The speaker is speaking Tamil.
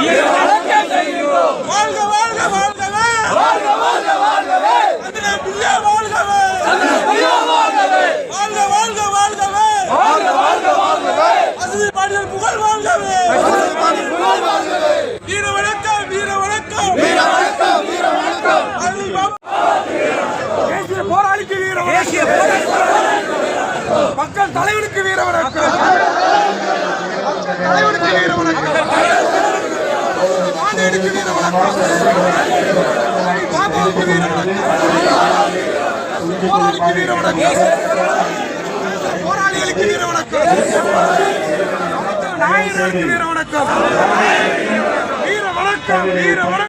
வாழ்க வாழ்க வாழ்கவே வாழ்க வாழ்க வாழ்கவே அதிலே பிரியா வாழ்கவே அதிலே பிரியா வாழ்கவே வாழ்க வாழ்க வாழ்கவே வாழ்க வாழ்க வாழ்கவே பாடியல் புகழ் வாழ்கவே பாடியல் புகழ் வாழ்கவே வீர வணக்கம் வீர வணக்கம் வீர வணக்கம் வீர வணக்கம் தேசிய போராளிக்கு வீர தேசிய மக்கள் தலைவனுக்கு வீர வணக்கம் தலைவனுக்கு வீர வணக்கம் எடுத்து வீர வணக்கம். வீர வணக்கம் வீர வணக்கம் போராளிகளுக்கு வீர வீர வணக்கம். வீர வணக்கம்.